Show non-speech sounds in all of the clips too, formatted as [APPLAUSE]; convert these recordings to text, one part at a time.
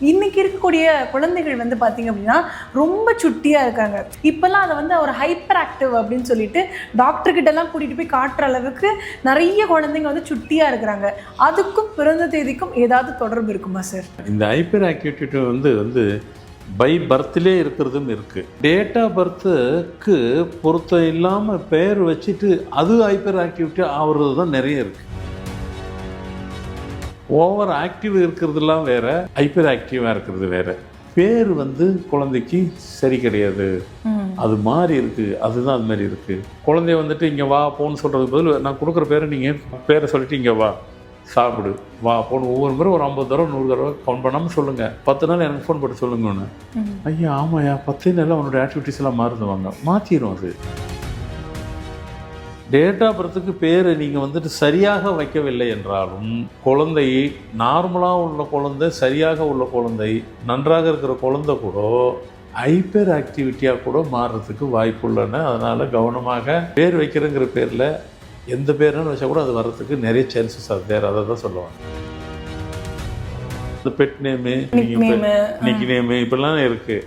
இன்னைக்கு இருக்கக்கூடிய குழந்தைகள் வந்து பார்த்தீங்க அப்படின்னா ரொம்ப சுட்டியாக இருக்காங்க. இப்போல்லாம் அதை வந்து ஒரு ஹைப்பர் ஆக்டிவ் அப்படின்னு சொல்லிட்டு டாக்டர்கிட்டலாம் கூட்டிகிட்டு போய் காட்டுற அளவுக்கு நிறைய குழந்தைங்க வந்து சுட்டியாக இருக்கிறாங்க. அதுக்கும் பிறந்த தேதிக்கும் ஏதாவது தொடர்பு இருக்குமா சார் இந்த ஹைப்பர் ஆக்டிவிட்டி வந்து வந்து பை பர்த்லே இருக்கிறதும் இருக்குது டேட் ஆஃப் பர்த்துக்கு பொருத்தம் இல்லாமல் பெயர் வச்சுட்டு அது ஹைப்பர் ஆக்டிவிட்டி ஆகிறது தான் நிறைய இருக்குது ஓவர் ஆக்டிவ் இருக்கிறதுலாம் வேற ஹைப்பர் ஆக்டிவாக இருக்கிறது வேற. பேர் வந்து குழந்தைக்கு சரி கிடையாது. அது மாறி இருக்கு அதுதான் அது மாதிரி இருக்கு. குழந்தைய வந்துட்டு இங்கே வா போன்னு சொல்றதுக்கு பதில் நான் கொடுக்குற பேரை நீங்கள் பேரை சொல்லிட்டு இங்கே வா சாப்பிடு வா போன்னு ஒவ்வொரு முறை ஒரு ஐம்பது தடவை நூறு தடவை ஃபோன் பண்ணாமல் சொல்லுங்கள் பத்து நாள் எனக்கு ஃபோன் போட்டு சொல்லுங்கன்னு ஐயா ஆமாய்யா பத்து நாளில் அவனோட ஆக்டிவிட்டீஸ் எல்லாம் மாறுதுவாங்க மாற்றிடும் அது. டேட் ஆஃப் பர்த்துக்கு பேர் நீங்கள் வந்துட்டு சரியாக வைக்கவில்லை என்றாலும் குழந்தை நார்மலாக உள்ள குழந்தை சரியாக உள்ள குழந்தை நன்றாக இருக்கிற குழந்தை கூட ஹைப்பர் ஆக்டிவிட்டியாக கூட மாறுறதுக்கு வாய்ப்பு உள்ளன அதனால் கவனமாக பேர் வைக்கிறங்கிற பேரில் எந்த பேருன்னு வச்சா கூட அது வர்றதுக்கு நிறைய சான்சஸ் அது வேறு அதை தான் சொல்லுவாங்க. இந்த பெட் நேமு. நிக் நேமு இப்படிலாம் இருக்குது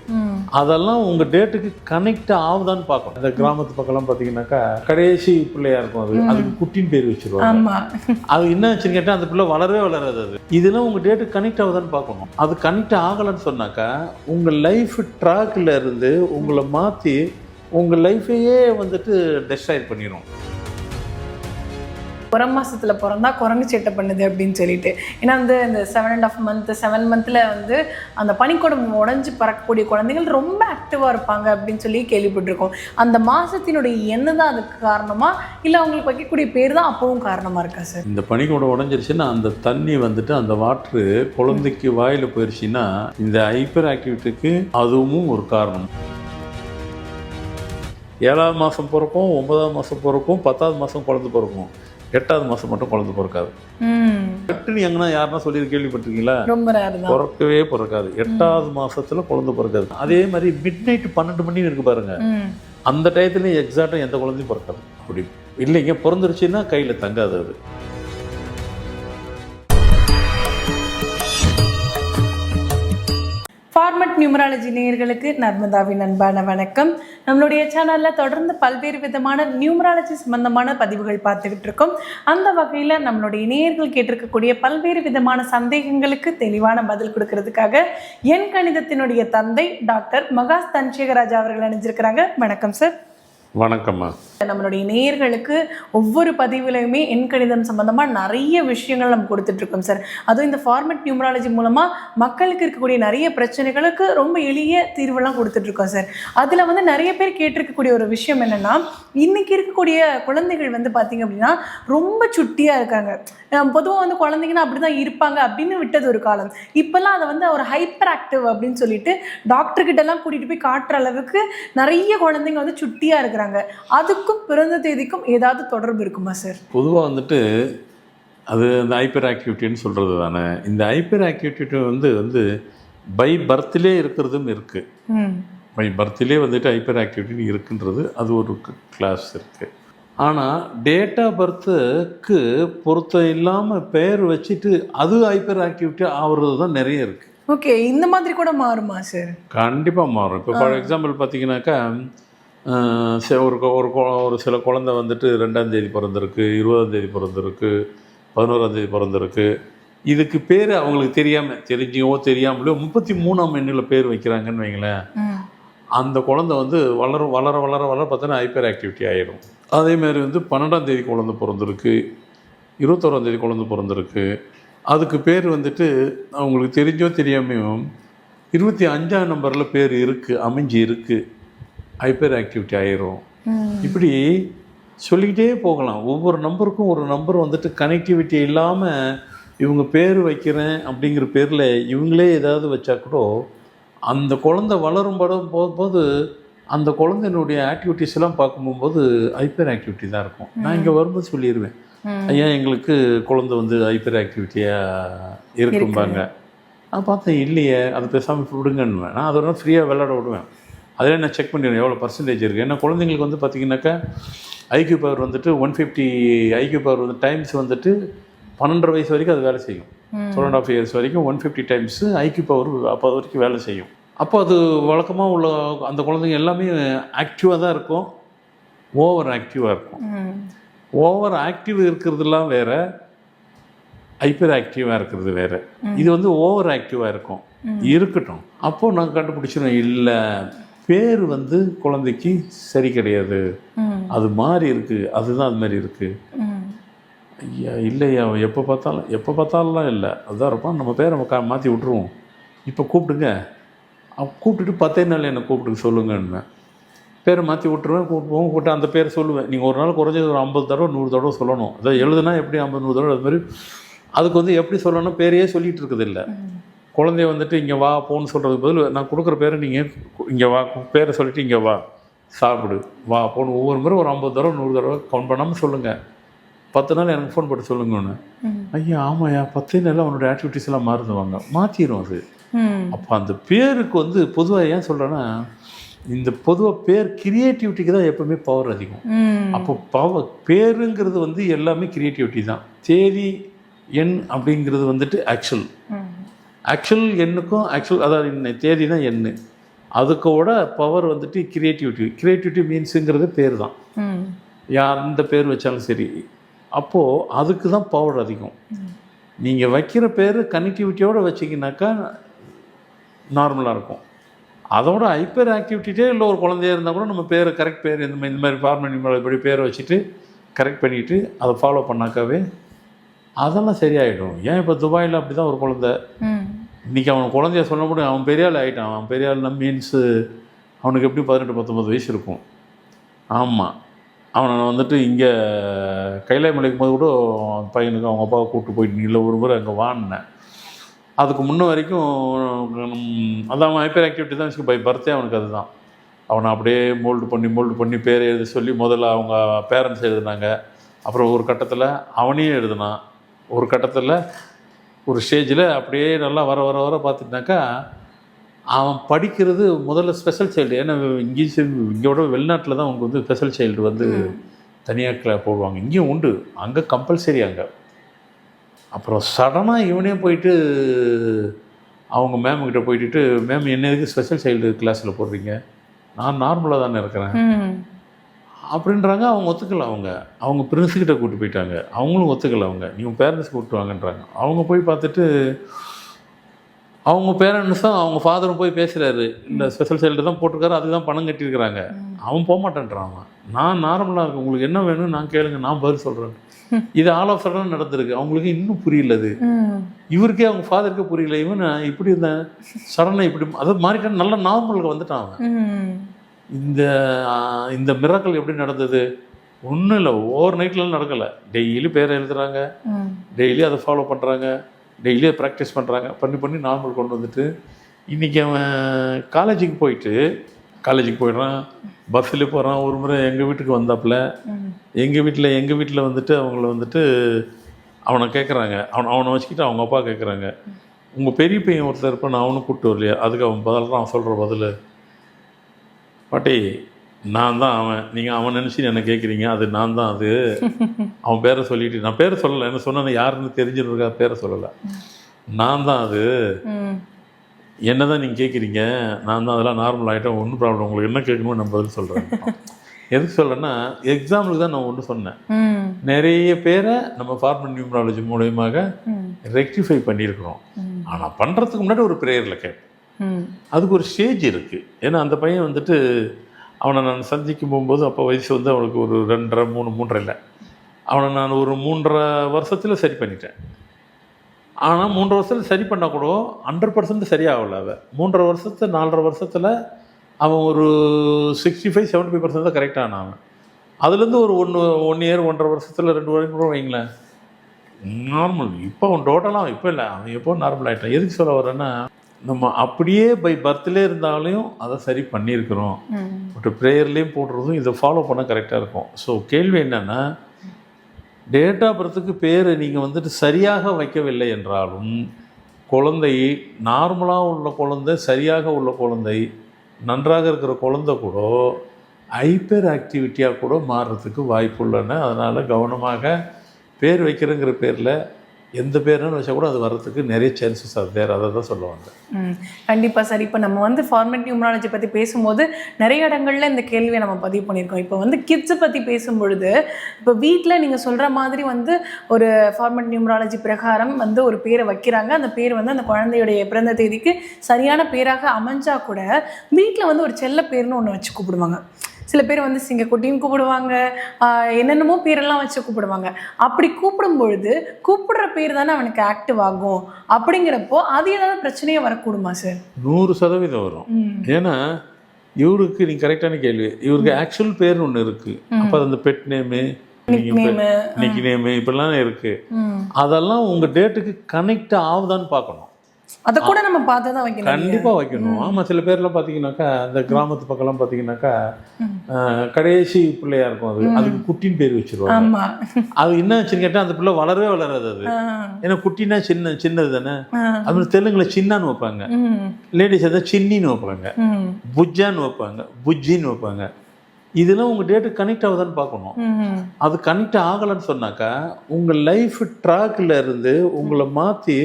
அதெல்லாம் உங்கள் டேட்டுக்கு கனெக்ட் ஆகுதான்னு பார்க்கணும். இந்த கிராமத்து பக்கம்லாம் பார்த்தீங்கன்னாக்கா கடைசி பிள்ளையா இருக்கும் அது. அதுக்கு குட்டின்னு பேர் வச்சிருவாங்க. அது என்ன ஆச்சுன்னு கேட்டால் அந்த பிள்ளை வளரவே வளராது அது. இதெல்லாம் உங்கள் டேட்டுக்கு கனெக்ட் ஆகுதான்னு பார்க்கணும். அது கனெக்ட் ஆகலைன்னு சொன்னாக்கா உங்கள் லைஃப் ட்ராக்ல இருந்து உங்களை மாற்றி உங்கள் லைஃபையே வந்துட்டு டெஸ்ட்ராய் பண்ணிடும் புறம் மாதத்தில் பிறந்தா குரங்கு சேட்டை பண்ணுது அப்படின்னு சொல்லிட்டு. ஏன்னா வந்து இந்த seven and half month seven மந்த்தில் வந்து அந்த பனிக்கூடம் உடஞ்சி பறக்கக்கூடிய குழந்தைகள் ரொம்ப ஆக்டிவாக இருப்பாங்க அப்படின்னு சொல்லி கேள்விப்பட்டிருக்கோம். அந்த மாதத்தினுடைய எண்ணு தான் அதுக்கு காரணமா? இல்லை அவங்களுக்கு வைக்கக்கூடிய பேர் தான் அப்பவும் காரணமாக இருக்கா சார் இந்த பனிக்கூடம் உடஞ்சிருச்சுன்னா அந்த தண்ணி வந்துட்டு அந்த வாட்ரு குழந்தைக்கு வாயில் போயிடுச்சுன்னா இந்த ஹைப்பர் ஆக்டிவிட்டிக்கு அதுவும் ஒரு காரணம். ஏழாவது மாதம் பிறக்கும் ஒன்பதாவது மாதம் பிறக்கும் பத்தாவது மாதம் குழந்தை பிறக்கும். எட்டாவது மாதம் மட்டும் குழந்தை பிறக்காது. ம். கட்டுன்னு எங்கன்னா யாருன்னா சொல்லி கேள்விப்பட்டிருக்கீங்களா? பிறக்கவே பிறக்காது. எட்டாவது மாசத்துல குழந்தை பிறக்காது. அதே மாதிரி மிட் நைட் பன்னெண்டு மணி இருக்கு பாருங்க. அந்த டயத்துலையும் எக்ஸாக்டாக எந்த குழந்தையும் பிறக்காது. அப்படி இல்லைங்க பிறந்துருச்சுன்னா கையில் தங்காது அது. நியூமராலஜி நேயர்களுக்கு நர்மதாவின் அன்பான வணக்கம். நம்மளுடைய சேனலில் தொடர்ந்து பல்வேறு விதமான நியூமராலஜி சம்பந்தமான பதிவுகள் பார்த்துக்கிட்டு இருக்கோம். அந்த வகையில் நம்மளுடைய நேயர்கள் கேட்டிருக்கக்கூடிய பல்வேறு விதமான சந்தேகங்களுக்கு தெளிவான பதில் கொடுக்கறதுக்காக என் கணிதத்தினுடைய தந்தை டாக்டர் மகாஸ் தன்சேகராஜா அவர்கள் அணிஞ்சிருக்கிறாங்க. வணக்கம் சார். வணக்கம்மா. நம்மளுடைய நேயர்களுக்கு ஒவ்வொரு பதிவுலையுமே எண் கணிதம் சம்பந்தமாக நிறைய விஷயங்கள் நம்ம கொடுத்துட்டு இருக்கோம் சார். அதுவும் இந்த ஃபார்மட் நியூமராலஜி மூலமாக மக்களுக்கு இருக்கக்கூடிய நிறைய பிரச்சனைகளுக்கு ரொம்ப எளிய தீர்வெல்லாம் கொடுத்துட்டு இருக்கோம் சார். அதில் வந்து நிறைய பேர் கேட்டிருக்கக்கூடிய ஒரு விஷயம் என்னன்னா இன்னைக்கு இருக்கக்கூடிய குழந்தைகள் வந்து பார்த்தீங்க அப்படின்னா ரொம்ப சுட்டியாக இருக்காங்க. பொதுவாக வந்து குழந்தைங்கன்னா அப்படி தான் இருப்பாங்க அப்படின்னு விட்டது ஒரு காலம். இப்போல்லாம் அதை வந்து ஒரு ஹைப்பர் ஆக்டிவ் அப்படின்னு சொல்லிட்டு டாக்டர் கிட்டலாம் கூட்டிகிட்டு போய் காட்டுற அளவுக்கு நிறைய குழந்தைங்க வந்து சுட்டியாக இருக்கிறாங்க. அதுக்கும் பிறந்த தேதிக்கும் ஏதாவது தொடர்பு இருக்குமா சார் பொதுவாக வந்துட்டு அது அந்த ஹைப்பர் ஆக்டிவிட்டின்னு சொல்கிறது தானே. இந்த ஹைப்பர் ஆக்டிவிட்டி வந்து வந்து பை பர்த்லே இருக்கிறதும் இருக்குது பை பர்த்லே வந்துட்டு ஹைப்பர் ஆக்டிவிட்டி இருக்குன்றது அது ஒரு கிளாஸ் இருக்குது ஆனால் டேட் ஆஃப் பர்த்துக்கு பொருத்தம் இல்லாமல் பெயர் வச்சுட்டு அது ஹைப்பர் ஆக்டிவிட்டி ஆகுறது தான் நிறைய இருக்குது ஓகே இந்த மாதிரி கூட மாறுமா சார் கண்டிப்பாக மாறும். இப்போ ஃபார் எக்ஸாம்பிள் பார்த்தீங்கன்னாக்கா ஒரு கொ- ஒரு கொ- ஒரு சில குழந்தை வந்துட்டு ரெண்டாம் தேதி பிறந்திருக்கு இருபதாம் தேதி பிறந்திருக்கு பதினோராம் தேதி பிறந்திருக்கு. இதுக்கு பேர் அவங்களுக்கு தெரியாமல் தெரிஞ்சியோ தெரியாமலையோ முப்பத்தி மூணாம் எண்ணில் பேர் வைக்கிறாங்கன்னு வைங்களேன். அந்த குழந்தை வந்து வளர வளர வளர வளர பார்த்தோன்னா ஹைப்பர் ஆக்டிவிட்டி ஆகிடும் அதேமாதிரி வந்து பன்னெண்டாம் தேதி குழந்தை பிறந்திருக்கு இருபத்தோராம் தேதி குழந்தை பிறந்திருக்கு. அதுக்கு பேர் வந்துட்டு அவங்களுக்கு தெரிஞ்சோ தெரியாமையும் இருபத்தி அஞ்சாம் நம்பரில் பேர் இருக்குது அமைஞ்சு இருக்குது ஹைப்பர் ஆக்டிவிட்டி ஆயிரும் இப்படி சொல்லிக்கிட்டே போகலாம். ஒவ்வொரு நம்பருக்கும் ஒரு நம்பர் வந்துட்டு கனெக்டிவிட்டி இல்லாமல் இவங்க பேர் வைக்கிறேன் அப்படிங்கிற பேரில் இவங்களே ஏதாவது வச்சா கூட அந்த குழந்தை வளரும் படம் போது அந்த குழந்தையினுடைய ஆக்டிவிட்டீஸ் எல்லாம் பார்க்கும்போது ஹைப்பர் ஆக்டிவிட்டி தான் இருக்கும். நான் இங்கே வரும்போது சொல்லிடுவேன். ஐயா எங்களுக்கு குழந்தை வந்து ஹைப்பர் ஆக்டிவிட்டியாக இருக்கும்பாங்க. நான் பார்த்தேன் இல்லையே அது பேசாமல் விடுங்கன்னுவேன். நான் அதோட ஃப்ரீயாக விளையாட விடுவேன். அதில் நான் செக் பண்ணிடுவேன் எவ்வளோ பர்சன்டேஜ் இருக்குது ஏன்னா குழந்தைங்களுக்கு வந்து பார்த்தீங்கன்னாக்கா ஐக்யூ பவர் வந்துட்டு ஒன் ஃபிஃப்டி ஐக்யூ பவர் வந்து டைம்ஸ் வந்துட்டு பன்னெண்டரை வயசு வரைக்கும் அது வேலை செய்யும். டுவெல் அண்ட் ஆஃப் இயர்ஸ் வரைக்கும் one fifty times IQ power அப்போ வரைக்கும் வேலை செய்யும். அப்போ அது வழக்கமாக உள்ள அந்த குழந்தைங்க எல்லாமே ஆக்டிவாக தான் இருக்கும். ஓவர் ஆக்டிவாக இருக்கும். ஓவர் ஆக்டிவ் இருக்கிறதுலாம் வேற ஹைப்பர் ஆக்டிவாக இருக்கிறது வேற. இது வந்து ஓவர் ஆக்டிவாக இருக்கும் இருக்கட்டும். அப்போ நான் கண்டுபிடிச்சிடும் இல்லை பேர் வந்து குழந்தைக்கு சரி கிடையாது. அது மாறி இருக்கு. அதுதான் அது மாதிரி இருக்கு. ம். ஐயா இல்லையா? எப்போ பார்த்தாலும் எப்போ பார்த்தாலும்லாம் இல்லை. அதான் இருப்பான். நம்ம பேரை நம்ம கா- மாற்றி விட்ருவோம் இப்போ கூப்பிடுங்க. கூப்பிட்டுட்டு பத்தே நாள் என்னை கூப்பிட்டு சொல்லுங்கன்னு. பேரை மாற்றி விட்டுருவேன். கூப்பிடுவோம். கூப்பிட்டு அந்த பேரை சொல்லுவேன். நீங்கள் ஒரு நாள் குறைஞ்சது ஒரு ஐம்பது தடவை நூறு தடவை சொல்லணும். அதான் எழுதுனா எப்படி ஐம்பது நூறு தடவை அது மாதிரி அதுக்கு வந்து எப்படி சொல்லணும் பேரையே சொல்லிட்டு இருக்குது இல்லை. குழந்தைய வந்துட்டு இங்கே வா போன்னு சொல்கிறதுக்கு பதில் நான் கொடுக்குற பேரை நீங்கள் இங்கே வா பேரை சொல்லிட்டு இங்கே வா சாப்பிடு வா போன்னு ஒவ்வொரு முறை ஒரு ஐம்பது தடவை நூறு தடவை கவுண்ட் பண்ணாமல் சொல்லுங்கள் பத்து நாள் எனக்கு ஃபோன் போட்டு சொல்லுங்கன்னு. ஐயா ஆமாய்யா பத்தே நாளில் அவனோட ஆக்டிவிட்டீஸ் எல்லாம் மாறுதுவாங்க மாற்றிடும் அது. அப்போ அந்த பேருக்கு வந்து பொதுவாக ஏன் சொல்கிறேன்னா இந்த பொதுவாக பேர் கிரியேட்டிவிட்டிக்கு தான் எப்பவுமே பவர் அதிகம். அப்போ பவர் பேருங்கிறது வந்து எல்லாமே கிரியேட்டிவிட்டி தான் தேதி எண் அப்படிங்கிறது வந்துட்டு ஆக்சுவல். ஆக்சுவல் எண்ணுக்கும் ஆக்சுவல் அதாவது தேதி தான் எண்ணு. அதுக்கோட பவர் வந்துட்டு கிரியேட்டிவிட்டி கிரியேட்டிவிட்டி மீன்ஸுங்கிறது பேர் தான். யார் எந்த பேர் வச்சாலும் சரி. அப்போது அதுக்கு தான் பவர் அதிகம். நீங்கள் வைக்கிற பேர் கனெக்டிவிட்டியோடு வச்சிங்கனாக்கா நார்மலாக இருக்கும். அதோட ஹைப்பர் ஆக்டிவிட்டிட்டே இல்லை ஒரு குழந்தையா இருந்தால் கூட நம்ம பேரை கரெக்ட் பேர் இந்த மாதிரி இந்த மாதிரி ஃபார்மேட் இப்படி பேரை வச்சுட்டு கரெக்ட் பண்ணிவிட்டு அதை ஃபாலோ பண்ணாக்காவே அதெல்லாம் சரியாயிடும். ஏன் இப்போ துபாயில் அப்படி தான் ஒரு குழந்தை? ம். இன்றைக்கி அவன் குழந்தைய சொல்ல முடியும். அவன் பெரிய ஆள் ஆகிட்டான் அவன் பெரிய ஆள்னா மீன்ஸு அவனுக்கு எப்படி பதினெட்டு பத்தொம்பது வயசு இருக்கும். ஆமாம் அவனை வந்துட்டு இங்கே கைலாய மலைக்கும் போது கூட பையனுக்கு அவங்க அப்பாவை கூப்பிட்டு போயிட்டு இல்லை ஒரு முறை அங்கே வாங்கினேன் அதுக்கு முன்ன வரைக்கும் அதான் அவன் ஹைப்பர் ஆக்டிவிட்டி தான் வச்சுக்க பை பர்த்டே அவனுக்கு அதுதான். அவனை அப்படியே மோல்டு பண்ணி மோல்டு பண்ணி பேர் எழுத சொல்லி முதல்ல அவங்க பேரண்ட்ஸ் எழுதுனாங்க. அப்புறம் ஒரு கட்டத்தில் அவனையும் எழுதுனான். ஒரு கட்டத்தில் ஒரு ஸ்டேஜில் அப்படியே நல்லா வர வர வர பார்த்துட்டாக்கா அவன் படிக்கிறது முதல்ல ஸ்பெஷல் சைல்டு ஏன்னா இங்கேயும் இங்கோட வெளிநாட்டில் தான் அவங்க வந்து ஸ்பெஷல் சைல்டு வந்து தனியாக கிளா- போடுவாங்க. இங்கேயும் உண்டு. அங்கே கம்பல்சரி அங்கே. அப்புறம் சடனாக இவனே போயிட்டு அவங்க மேம் கிட்ட போயிட்டு மேம் என்ன எதுக்கு ஸ்பெஷல் சைல்டு கிளாஸில் போடுறீங்க? நான் நார்மலாக தானே இருக்கிறேன். அப்படின்றாங்க அவங்க ஒத்துக்கல அவங்க. அவங்க பிரின்ஸுக்கிட்ட கூட்டு போயிட்டாங்க. அவங்களும் ஒத்துக்கல அவங்க. நீங்கள் பேரண்ட்ஸ் கூப்பிட்டு வாங்கன்றாங்க. அவங்க போய் பார்த்துட்டு அவங்க பேரண்ட்ஸும் அவங்க ஃபாதரும் போய் பேசுகிறாரு இந்த ஸ்பெஷல் சைல்டு தான் போட்டிருக்காரு அதுக்கு தான் பணம் கட்டியிருக்கிறாங்க. அவன் போக மாட்டேன்றான் அவன். நான் நார்மலாக இருக்கு உங்களுக்கு என்ன வேணும் நான் கேளுங்க நான் பதில் சொல்கிறேன் இது ஆல் ஆஃப் சடன் நடந்திருக்கு. அவங்களுக்கு இன்னும் புரியல அது. இவருக்கே அவங்க ஃபாதருக்கே புரியல. இவன் இப்படி இருந்தேன். சடனாக இப்படி அதாவது மாறிட்டான். நல்ல நார்மலுக்கு வந்துட்டான் அவன். இந்த இந்த மிராக்கள் எப்படி நடந்தது? ஒன்றும் இல்லை ஓவர் நைட்லாம் நடக்கலை. டெய்லி பேரை எழுதுறாங்க. டெய்லி அதை ஃபாலோ பண்ணுறாங்க டெய்லி அதை ப்ராக்டிஸ் பண்ணுறாங்க பண்ணி பண்ணி நார்மல் கொண்டு வந்துட்டு இன்றைக்கி அவன் காலேஜுக்கு போயிட்டு காலேஜுக்கு போயிடுறான். பஸ்ஸில் போகிறான் ஒரு முறை எங்கள் வீட்டுக்கு வந்தாப்புல. எங்கள் வீட்டில் எங்கள் வீட்டில் வந்துட்டு அவங்கள வந்துட்டு அவனை கேட்குறாங்க அவனை அவனை வச்சுக்கிட்டு அவங்க அப்பா கேட்குறாங்க உங்கள் பெரிய பையன் ஒருத்தர் இருப்பான் நான் அவனும் கூப்பிட்டு வரலையா? அதுக்கு அவன் பதில் அவன் சொல்கிற பதில். பாட்டி நான் தான் அவன். நீங்கள் அவன் நினச்சி என்ன கேட்குறீங்க அது நான் தான் அது. [LAUGHS] அவன் பேரை சொல்லிட்டு நான் பேரை சொல்லலை. என்ன சொன்னேன் யாருன்னு தெரிஞ்சிருக்கா? பேரை சொல்லலை. நான் தான் அது. என்ன தான் நீங்கள் கேட்குறீங்க நான் தான் அதெல்லாம் நார்மல் ஆகிட்டேன் ஒன்றும் ப்ராப்ளம் உங்களுக்கு என்ன கேட்கணுமோ நான் பதில் சொல்கிறேன் [LAUGHS] எதுக்கு சொல்கிறேன்னா எக்ஸாம்பிளுக்கு தான் நான் ஒன்று சொன்னேன். நிறைய பேரை நம்ம ஃபார்மல் நியூமராலஜி மூலயமாக. ரெக்டிஃபை பண்ணியிருக்கிறோம். ஆனால் பண்ணுறதுக்கு முன்னாடி ஒரு ப்ரேயரில் கேட்பேன் ம். அதுக்கு ஒரு ஸ்டேஜ் இருக்குது ஏன்னா அந்த பையன் வந்துட்டு அவனை நான் சந்திக்கும் போகும்போது அப்போ வயசு வந்து அவனுக்கு ஒரு ரெண்டரை மூணு மூன்றரை இல்லை. அவனை நான் ஒரு மூன்றரை வருஷத்தில் சரி பண்ணிட்டேன். ஆனால் மூன்றரை வருஷத்தில் சரி பண்ணால் கூட ஹண்ட்ரட் பர்சன்ட் சரியாகல அவன் மூன்றரை வருஷத்து நாலரை வருஷத்தில் அவன் ஒரு sixty five seventy five percent தான் கரெக்டான அவன். அதுலேருந்து ஒரு ஒன்று ஒன் இயர் ஒன்றரை வருஷத்தில் ரெண்டு வரைக்கும் கூட வைங்களேன். நார்மல் இப்போ அவன் டோட்டலாக இப்போ இல்லை. அவன் எப்போ நார்மல் ஆகிட்டான் எதுக்கு சொல்ல வரேன்னா நம்ம அப்படியே பை பர்த்லே இருந்தாலும் அதை சரி பண்ணியிருக்கிறோம். பட் ப்ரேயர்லேயும் போடுறதும் இதை ஃபாலோ பண்ண கரெக்டாக இருக்கும். ஸோ கேள்வி என்னென்னா டேட் ஆஃப் பர்த்துக்கு பேரை நீங்கள் வந்துட்டு சரியாக வைக்கவில்லை என்றாலும் குழந்தை நார்மலாக உள்ள குழந்தை சரியாக உள்ள குழந்தை நன்றாக இருக்கிற குழந்தை கூட ஹைப்பர் ஆக்டிவிட்டியாக கூட மாறுறதுக்கு வாய்ப்பு உள்ளன அதனால் கவனமாக பேர் வைக்கிறங்கிற பேரில் எந்த பேருன்னு வச்சா கூட அது வர்றதுக்கு நிறைய சான்சஸ் அது வேறு அதை தான் சொல்லுவாங்க. ம் கண்டிப்பாக சார். இப்போ நம்ம வந்து ஃபார்மேட் நியூமராலஜி பற்றி பேசும்போது நிறைய இடங்கள்ல இந்த கேள்வியை நம்ம பதிவு பண்ணியிருக்கோம். இப்போ வந்து கிட்ஸை பற்றி பேசும்பொழுது இப்போ வீட்டில் நீங்கள் சொல்கிற மாதிரி வந்து ஒரு ஃபார்மேட் நியூமராலஜி பிரகாரம் வந்து ஒரு பேரை வைக்கிறாங்க. அந்த பேர் வந்து அந்த குழந்தையுடைய பிறந்த தேதிக்கு சரியான பேராக அமைஞ்சா கூட வீட்டில் வந்து ஒரு செல்ல பேர்னு ஒன்று வச்சு கூப்பிடுவாங்க. சில பேர் வந்து சிங்கக்குட்டின்னு கூப்பிடுவாங்க. என்னென்னமோ பேரெல்லாம் வச்சு கூப்பிடுவாங்க. அப்படி கூப்பிடும் பொழுது கூப்பிடுற பேர் தானே அவனுக்கு ஆக்டிவ் ஆகும். அப்படிங்கிறப்போ அது ஏதாவது பிரச்சனையே வரக்கூடுமா சார் நூறு சதவீதம் வரும். ஏன்னா இவருக்கு நீ கரெக்டான கேள்வி. இவருக்கு ஆக்சுவல் பேர்னு ஒன்று இருக்கு. அப்போ அந்த பெட் நேமு நிக்கி நேமு இப்படிலாம் இருக்கு. அதெல்லாம் உங்க டேட்டுக்கு கனெக்ட் ஆகுதான்னு பார்க்கணும். அதை கூட நம்ம பார்த்து தான் வைக்கணும் கண்டிப்பா வைக்கணும். ஆமா சில பேர்லாம் பாத்தீங்கன்னாக்கா அந்த கிராமத்து பக்கம்லாம் பாத்தீங்கன்னாக்கா ஆஹ், கடைசி பிள்ளையா இருக்கும் அது. அதுக்கு குட்டின்னு பேர் வச்சிருவாங்க. அது என்ன ஆச்சுன்னு கேட்டா அந்த பிள்ளை வளரவே வளராது அது. ஏன்னா குட்டினா சின்ன சின்னது தானே? அது தெலுங்குல சின்னான்னு வைப்பாங்க. லேடிஸ் எதாவது சின்னின்னு வைப்பாங்க. புஜ்ஜான்னு வைப்பாங்க. புஜ்ஜின்னு வைப்பாங்க. இதெல்லாம் உங்க டேட்டு கனெக்ட் ஆகுதான்னு பார்க்கணும். அது கனெக்ட் ஆகலைன்னு சொன்னாக்கா உங்க லைஃப் ட்ராக்ல இருந்து உங்களை மாத்தி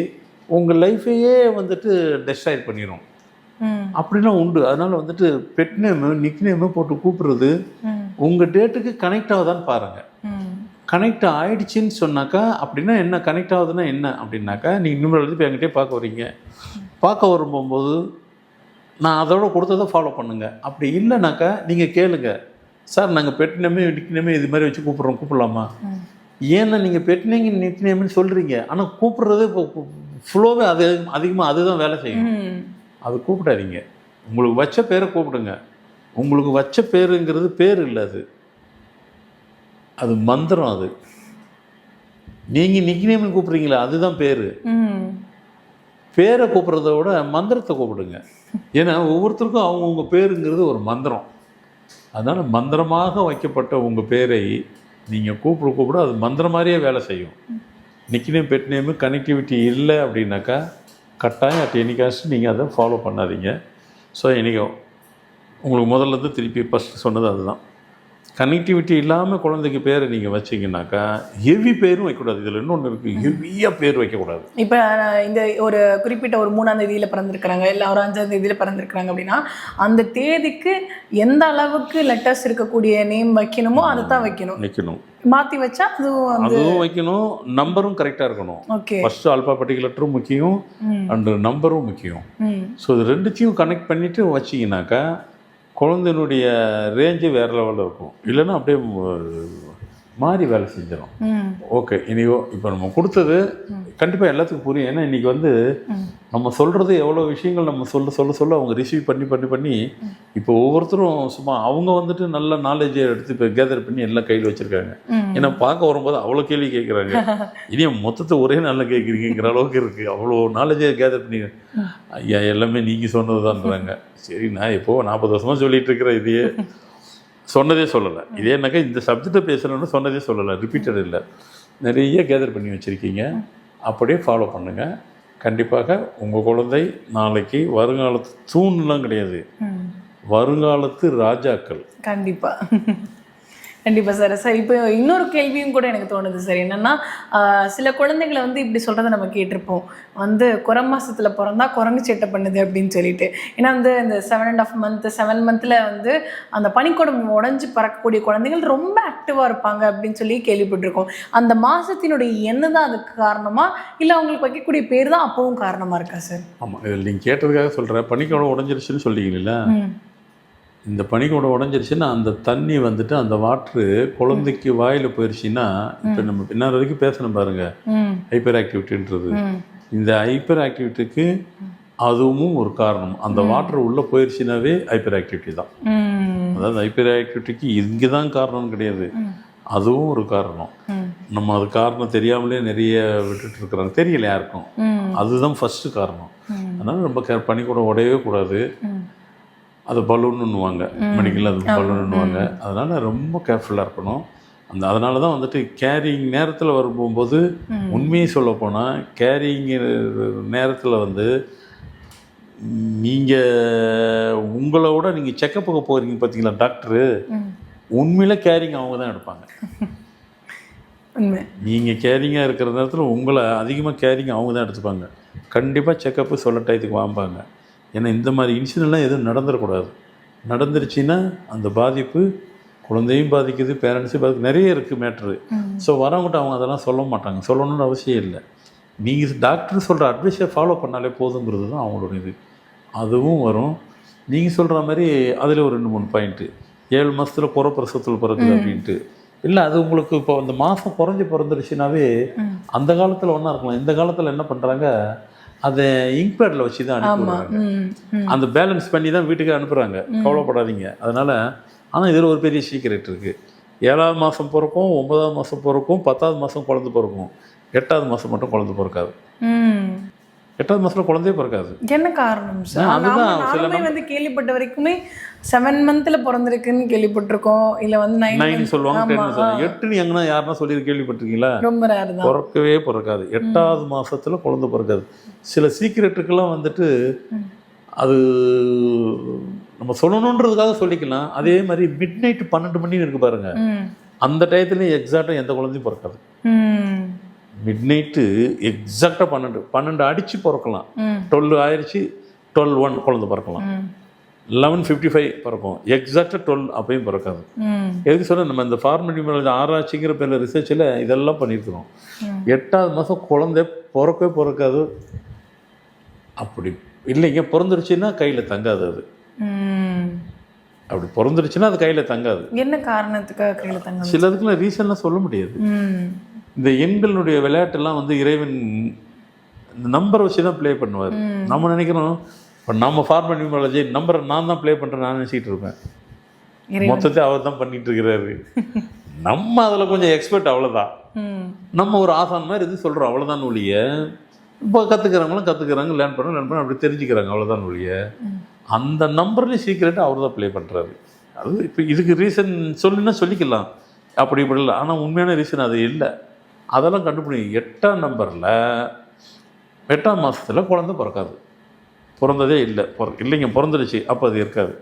உங்க லைஃபையே வந்துட்டு டெஸ்ட்ராய் பண்ணிடும் அப்படிலாம் உண்டு. அதனால வந்துட்டு பெட் நேமு நிக் நேமு போட்டு கூப்பிடுறது ம், உங்க டேட்டுக்கு கனெக்ட் ஆகுதான்னு பாருங்க. ம், கனெக்ட் ஆயிடுச்சுன்னு சொன்னாக்கா அப்படின்னா என்ன கனெக்ட் ஆகுதுன்னா என்ன அப்படின்னாக்கா நீங்கள் இன்னும் எழுதி இப்போ என்கிட்டயே பார்க்க வரீங்க பார்க்க வரும்போது நான் அதோட கொடுத்ததை ஃபாலோ பண்ணுங்க. அப்படி இல்லைனாக்கா நீங்கள் கேளுங்க. சார் நாங்கள் பெட் நேமே நிக் நேமே இது மாதிரி வச்சு கூப்பிட்றோம். கூப்பிடலாமா. ஏன்னா நீங்கள் பெட் நேம் நிக் நேம்னு சொல்கிறீங்க ஆனால் கூப்பிட்றது இப்போ ஃப்ளோவே அது அதிகமாக அதுதான் வேலை செய்யும். அது கூப்பிடாதீங்க. உங்களுக்கு வச்ச பேரை கூப்பிடுங்க. உங்களுக்கு வச்ச பேருங்கிறது பேர் இல்லை அது. அது மந்திரம் அது. நீங்கள் நிக்னேம்னு கூப்பிட்றீங்களா அதுதான் பேர். பேரை கூப்பிட்றத விட மந்திரத்தை கூப்பிடுங்க. ஏன்னா ஒவ்வொருத்தருக்கும் அவங்கவுங்க பேருங்கிறது ஒரு மந்திரம். அதனால் மந்திரமாக வைக்கப்பட்ட உங்கள் பேரை நீங்கள் கூப்பிட கூப்பிட அது மந்திரம் மாதிரியே வேலை செய்யும். நிக்னேம் பெட் நேமு கனெக்டிவிட்டி இல்லை அப்படின்னாக்கா கட்டாயம் அட் எனி காஸ்ட் நீங்கள் அதை ஃபாலோ பண்ணாதீங்க. ஸோ என்னைக்கும் உங்களுக்கு முதல்ல இருந்து திருப்பி ஃபஸ்ட்டு சொன்னது அதுதான். கனெக்டிவிட்டி இல்லாமல் குழந்தைக்கு பேரை நீங்கள் வச்சீங்கன்னாக்கா ஹெவி பேரும் வைக்கக்கூடாது. இதில் இன்னொன்று இருக்குது ஹெவியாக பேர் வைக்கக்கூடாது. இப்போ இந்த ஒரு குறிப்பிட்ட ஒரு மூணாம் தேதியில் பிறந்திருக்கிறாங்க இல்லை ஒரு அஞ்சாம் தேதியில் பிறந்திருக்கிறாங்க அப்படின்னா அந்த தேதிக்கு எந்த அளவுக்கு லெட்டர்ஸ் இருக்கக்கூடிய நேம் வைக்கணுமோ அதை தான் வைக்கணும். நிற்கணும் மாற்றி வச்சா அதுவும் அதுவும் வைக்கணும். நம்பரும் கரெக்டாக இருக்கணும். ஓகே ஃபஸ்ட்டு அல்பாபெட்டிக் லெட்டரும் முக்கியம். அண்டு நம்பரும் முக்கியம். ஸோ இது ரெண்டுத்தையும் கனெக்ட் பண்ணிவிட்டு வச்சிங்கனாக்கா குழந்தையினுடைய ரேஞ்சு வேறு லெவலில் இருக்கும். இல்லைன்னா அப்படியே மாறி வேலை செஞ்சிடும் ஓகே இனியோ இப்போ நம்ம கொடுத்தது கண்டிப்பாக எல்லாத்துக்கும் புரியும். ஏன்னா இன்றைக்கி வந்து. நம்ம சொல்கிறது எவ்வளோ விஷயங்கள் நம்ம சொல்ல சொல்ல சொல்ல அவங்க ரிசீவ் பண்ணி பண்ணி பண்ணி இப்போ ஒவ்வொருத்தரும் சும்மா அவங்க வந்துட்டு நல்ல நாலேஜை எடுத்து இப்போ கேதர் பண்ணி எல்லாம் கையில் வச்சுருக்காங்க. ஏன்னா பார்க்க வரும்போது அவ்வளோ கேள்வி கேட்குறாங்க [LAUGHS] இனி மொத்தத்தை ஒரே நாளில் கேட்குறீங்கிற அளவுக்கு இருக்குது அவ்வளோ நாலேஜை கேதர் பண்ணி ஐயா எல்லாமே நீங்கள் சொன்னது தான்றாங்க சரி நான் எப்போ நாற்பது வருஷமாக சொல்லிட்டு இருக்கிறேன் இதையே. சொன்னதே சொல்லலை. இதே என்னக்கா இந்த சப்ஜெக்டை பேசணும்னு சொன்னதே சொல்லலை. ரிப்பீட்டட் இல்லை. நிறைய கேதர் பண்ணி வச்சுருக்கீங்க. அப்படியே ஃபாலோ பண்ணுங்கள் கண்டிப்பாக உங்கள் குழந்தை நாளைக்கு வருங்காலத்து தூண்லாம் கிடையாது. வருங்காலத்து ராஜாக்கள். கண்டிப்பா. கண்டிப்பா சார். சார் இப்போ இன்னொரு கேள்வியும் கூட எனக்கு தோணுது சார். என்னன்னா சில குழந்தைகளை வந்து இப்படி சொல்றதை நம்ம கேட்டிருப்போம். வந்து குறை மாசத்துல பிறந்தா குரங்கு சேட்டை பண்ணுது அப்படின்னு சொல்லிட்டு. ஏன்னா வந்து இந்த seven and half month seven மந்த்ல வந்து அந்த பனிக்கூடம் உடஞ்சி பறக்கக்கூடிய குழந்தைகள் ரொம்ப ஆக்டிவா இருப்பாங்க அப்படின்னு சொல்லி கேள்விப்பட்டிருக்கோம். அந்த மாசத்தினுடைய எண்ணெய் தான் அதுக்கு காரணமா? இல்லை அவங்களுக்கு வைக்கக்கூடிய பேர் தான் அப்பவும் காரணமா இருக்கா சார்? ஆமாம் நீங்கள் கேட்டதுக்காக சொல்கிறேன் பனிக்கூடம் உடஞ்சிருச்சுன்னு சொல்லிங்களா இந்த பனிக்கூடம் உடஞ்சிருச்சுன்னா அந்த தண்ணி வந்துட்டு அந்த வாட்ரு குழந்தைக்கு வாயில் போயிடுச்சுன்னா இப்போ நம்ம பின்னால் வரைக்கும் பேசணும் பாருங்க. ஹைப்பர் ஆக்டிவிட்டின்றது இந்த ஹைப்பர் ஆக்டிவிட்டிக்கு அதுவும் ஒரு காரணம். அந்த வாட்டர் உள்ளே போயிடுச்சுனாவே ஹைப்பர் ஆக்டிவிட்டி தான் அதாவது ஹைப்பர் ஆக்டிவிட்டிக்கு இங்கே தான் காரணம் கிடையாது. அதுவும் ஒரு காரணம். நம்ம அது காரணம் தெரியாமலே நிறைய விட்டுட்டு இருக்கிறாங்க. தெரியல யாருக்கும். அதுதான் ஃபஸ்ட்டு காரணம். அதனால் ரொம்ப பனிக்கூடம் உடையவே கூடாது. அது பலூன்னுவாங்க மெடிக்கல் அது பலூன்னுவாங்க அதனால் ரொம்ப கேர்ஃபுல்லாக இருக்கணும். அந்த அதனால தான் வந்துட்டு கேரிங் நேரத்தில் வரும்போது உண்மையை சொல்ல போனால் கேரிங் நேரத்தில் வந்து நீங்கள் உங்களோட நீங்கள் செக்கப்புக்கு போகிறீங்க பார்த்தீங்களா டாக்டரு உண்மையில கேரிங் அவங்க தான் எடுப்பாங்க [LAUGHS] நீங்கள் கேரிங்காக இருக்கிற நேரத்தில் உங்களை அதிகமாக கேரிங் அவங்க தான் எடுத்துப்பாங்க. கண்டிப்பாக செக்கப்பு சொல்ல டயத்துக்கு வாம்பாங்க. ஏன்னா இந்த மாதிரி இன்சிடென்ட்லாம் எதுவும் நடந்துடக்கூடாது. நடந்துருச்சுன்னா அந்த பாதிப்பு குழந்தையும் பாதிக்குது பேரண்ட்ஸையும் பாதிக்கு நிறைய இருக்குது மேட்ரு. ஸோ வரவங்ககிட்ட அவங்க அதெல்லாம் சொல்ல மாட்டாங்க. சொல்லணும்னு அவசியம் இல்லை. நீங்கள் டாக்டர் சொல்கிற அட்வைஸை ஃபாலோ பண்ணாலே போதுங்கிறது தான் அவங்களோட இது. அதுவும் வரும். நீங்கள் சொல்கிற மாதிரி அதில் ஒரு ரெண்டு மூணு பாயிண்ட்டு ஏழு மாதத்தில் புற பிரசவத்தில் பிறகுது அப்படின்ட்டு. இல்லை அது உங்களுக்கு இப்போ அந்த மாதம் குறைஞ்சி பிறந்துருச்சுனாவே அந்த காலத்தில் ஒன்றா இருக்கலாம். இந்த காலத்தில் என்ன பண்ணுறாங்க அதை இங்க் பேடில் வச்சு தான் ம் அந்த பேலன்ஸ் பண்ணி தான் வீட்டுக்கு அனுப்புகிறாங்க கவலைப்படாதீங்க. அதனால் ஆனால் இதில் ஒரு பெரிய சீக்கிரட் இருக்குது ஏழாவது மாதம் பிறக்கும் ஒன்பதாவது மாதம் பிறக்கும் பத்தாவது மாதம் குழந்தை பிறக்கும். எட்டாவது மாதம் மட்டும் குழந்தை பிறக்காது. எட்டாவது மாதத்தில் குழந்தையே பிறக்காது. என்ன காரணம் சார் நானுமே வந்து கேள்விப்பட்ட வரைக்குமே செவன் மந்த்ல பிறந்திருக்குன்னு கேள்விப்பட்டிருக்கோம். இல்ல வந்து நைன் நைன் சொல்லுவாங்க டென் சொல்லுவாங்க. எட்டுன்னு எங்கன்னா யாருன்னா சொல்லி கேள்விப்பட்டிருக்கீங்களா? ரொம்ப ரேர் தான். பிறக்கவே பிறக்காது. எட்டாவது மாசத்துல குழந்தை பிறக்காது. சில சீக்கிரட்டுக்கெல்லாம் வந்துட்டு அது நம்ம சொல்லணுன்றதுக்காக சொல்லிக்கலாம். அதே மாதிரி மிட் நைட் பன்னெண்டு மணி இருக்கு பாருங்க. அந்த டயத்துலையும் எக்ஸாக்டாக எந்த குழந்தையும் பிறக்காது. மிட் நைட்டு எக்ஸாக்டாக பன்னெண்டு பன்னெண்டு அடித்து பிறக்கலாம். டுவெல் ஆயிடுச்சு டுவெல் ஒன் குழந்தை பிறக்கலாம். லெவன் ஃபிஃப்டி ஃபைவ் பிறக்கும். எக்ஸாக்டாக டுவெல் அப்பயும் பிறக்காது. எதுக்கு சொல்ல நம்ம இந்த ஃபார்மேட்டிவ் ஆராய்ச்சிங்கிற பேரில் ரிசர்ச்சில் இதெல்லாம் பண்ணியிருக்கிறோம். எட்டாவது மாதம் குழந்தை பிறக்கவே பிறக்காது. அப்படி இல்லைங்க பிறந்துருச்சுன்னா கையில் தங்காது அது. அப்படி பிறந்துருச்சுன்னா அது கையில் தங்காது. என்ன காரணத்துக்காக கையில தங்க சிலதுக்குலாம் ரீசன்லாம் சொல்ல முடியாது. இந்த எண்களுடைய விளையாட்டெல்லாம் வந்து இறைவன் இந்த நம்பரை வச்சு தான் ப்ளே பண்ணுவார். நம்ம நினைக்கிறோம் இப்போ நம்ம ஃபார்மல் நியூமாலஜி நம்பரை நான் தான் ப்ளே பண்ணுறேன் நான் நினச்சிட்டு இருப்பேன். மொத்தத்தை அவர் தான் பண்ணிட்டு இருக்கிறாரு. நம்ம அதில் கொஞ்சம் எக்ஸ்பர்ட் அவ்வளோதான் நம்ம ஒரு ஆசான் மாதிரி இது சொல்கிறோம் அவ்வளோதான் ஒழிய. இப்போ கற்றுக்கிறவங்களும் கற்றுக்குறாங்க லேர்ன் பண்ண லேர்ன் பண்ண அப்படி தெரிஞ்சுக்கிறாங்க அவ்வளோதான் ஒழிய. அந்த நம்பர்லேயும் சீக்கிரட்டு அவர் தான் ப்ளே பண்ணுறாரு அது இப்போ இதுக்கு ரீசன் சொல்லுன்னா சொல்லிக்கலாம். அப்படி இப்படி இல்லை. ஆனால் உண்மையான ரீசன் அது இல்லை. அதெல்லாம் கண்டுபிடிங்க எட்டாம் நம்பரில் எட்டாம் மாதத்தில் குழந்தை பிறக்காது. பிறந்ததே இல்லை. பிற இல்லைங்க பிறந்துருச்சு அப்போ அது இருக்காது.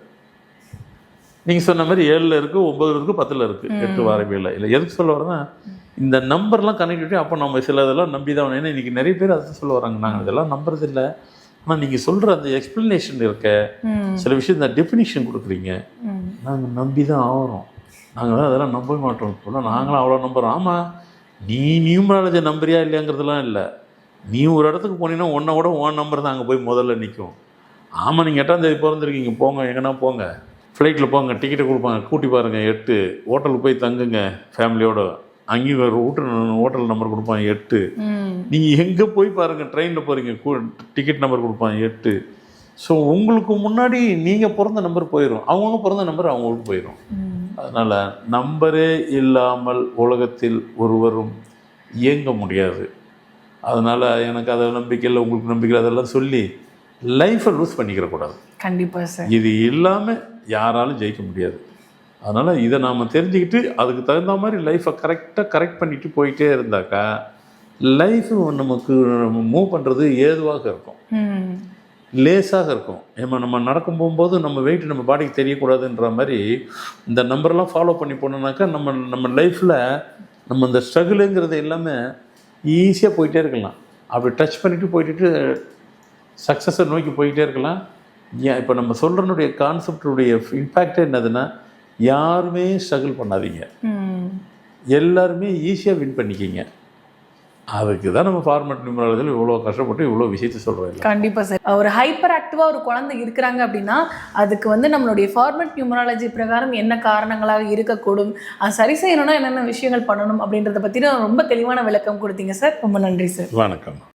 நீங்கள் சொன்ன மாதிரி ஏழில் இருக்குது ஒம்பதுல இருக்குது பத்தில் இருக்குது எட்டு வாரமே இல்லை எதுக்கு சொல்ல வரேன்னா இந்த நம்பர்லாம் கனெக்டிவிட்டி அப்போ நம்ம சில இதெல்லாம் நம்பி தான் ஏன்னா இன்றைக்கி நிறைய பேர் அதை சொல்ல வராங்க நாங்கள் இதெல்லாம் நம்புறது இல்லை. ஆனால் நீங்கள் சொல்கிற அந்த எக்ஸ்ப்ளனேஷன் இருக்க சில விஷயம் இந்த டெஃபினிஷன் கொடுக்குறீங்க. நாங்கள் நம்பி தான் ஆகிறோம் நாங்கள் தான் அதெல்லாம் நம்ப மாட்டோம். இப்போ நாங்களும் அவ்வளோ நம்புகிறோம் ஆமாம் நீ நியூமராலஜி நம்புறியா இல்லையாங்கிறதுலாம் இல்லை. நீ ஒரு இடத்துக்கு போனீங்கன்னா உன்னை விட உன் நம்பர் தான் அங்கே போய் முதல்ல நிற்கும் ஆமாம் நீங்கள் எட்டாம் தேதி பிறந்திருக்கீங்க. போங்க எங்கன்னா போங்க. ஃப்ளைட்டில் போங்க டிக்கெட்டை கொடுப்பாங்க. கூட்டி பாருங்கள் எட்டு. ஹோட்டலுக்கு போய் தங்குங்க ஃபேமிலியோட அங்கேயும் ஒரு ஹோட்டல் ஹோட்டல் நம்பர் கொடுப்பாங்க எட்டு. நீங்கள் எங்கே போய் பாருங்கள் ட்ரெயினில் போகிறீங்க டிக்கெட் நம்பர் கொடுப்பாங்க எட்டு. ஸோ உங்களுக்கு முன்னாடி நீங்கள் பிறந்த நம்பர் போயிடும் அவங்கவுங்க பிறந்த நம்பர் அவங்களுக்கு போயிடும் அதனால் நம்பரே இல்லாமல் உலகத்தில் ஒருவரும் இயங்க முடியாது. அதனால் எனக்கு அதில் நம்பிக்கை இல்லை உங்களுக்கு நம்பிக்கை அதெல்லாம் சொல்லி லைஃப்பை லூஸ் பண்ணிக்கிற கூடாது. கண்டிப்பா சார். இது இல்லாமல் யாராலும் ஜெயிக்க முடியாது. அதனால் இதை நாம் தெரிஞ்சுக்கிட்டு அதுக்கு தகுந்த மாதிரி லைஃப்பை கரெக்டாக கரெக்ட் பண்ணிட்டு போயிட்டே இருந்தாக்கா லைஃப் நமக்கு மூவ் பண்ணுறது ஏதுவாக இருக்கும். லேசாக இருக்கும். ஏமா நம்ம நடக்கும் போகும்போது நம்ம வெயிட் நம்ம பாடிக்கு தெரியக்கூடாதுன்ற மாதிரி இந்த நம்பர்லாம் ஃபாலோ பண்ணி போனோம்னாக்கா நம்ம நம்ம லைஃப்பில் நம்ம இந்த ஸ்ட்ரகிளுங்கிறது எல்லாமே ஈஸியாக போயிட்டே இருக்கலாம். அப்படி டச் பண்ணிட்டு போயிட்டு சக்ஸஸை நோக்கி போயிட்டே இருக்கலாம். ஏன் இப்போ நம்ம சொல்கிறனுடைய கான்செப்டுடைய இம்பேக்டே என்னதுன்னா யாருமே ஸ்ட்ரகிள் பண்ணாதீங்க. எல்லாருமே ஈஸியாக வின் பண்ணிக்கிங்க. அதுக்கு தான் நம்ம ஃபார்மட் நியூமராலஜியில் இவ்வளோ கஷ்டப்பட்டு இவ்வளோ விஷயத்தை சொல்கிறோம் கண்டிப்பா சார். ஒரு ஹைப்பர் ஆக்டிவா ஒரு குழந்தை இருக்கிறாங்க அப்படின்னா அதுக்கு வந்து நம்மளுடைய ஃபார்மட் நியூமராலஜி பிரகாரம் என்ன காரணங்களாக இருக்கக்கூடும் அது சரி செய்யணும்னா என்னென்ன விஷயங்கள் பண்ணணும் அப்படின்றத பத்தி ரொம்ப தெளிவான விளக்கம் கொடுத்தீங்க சார். ரொம்ப நன்றி சார். வணக்கம்.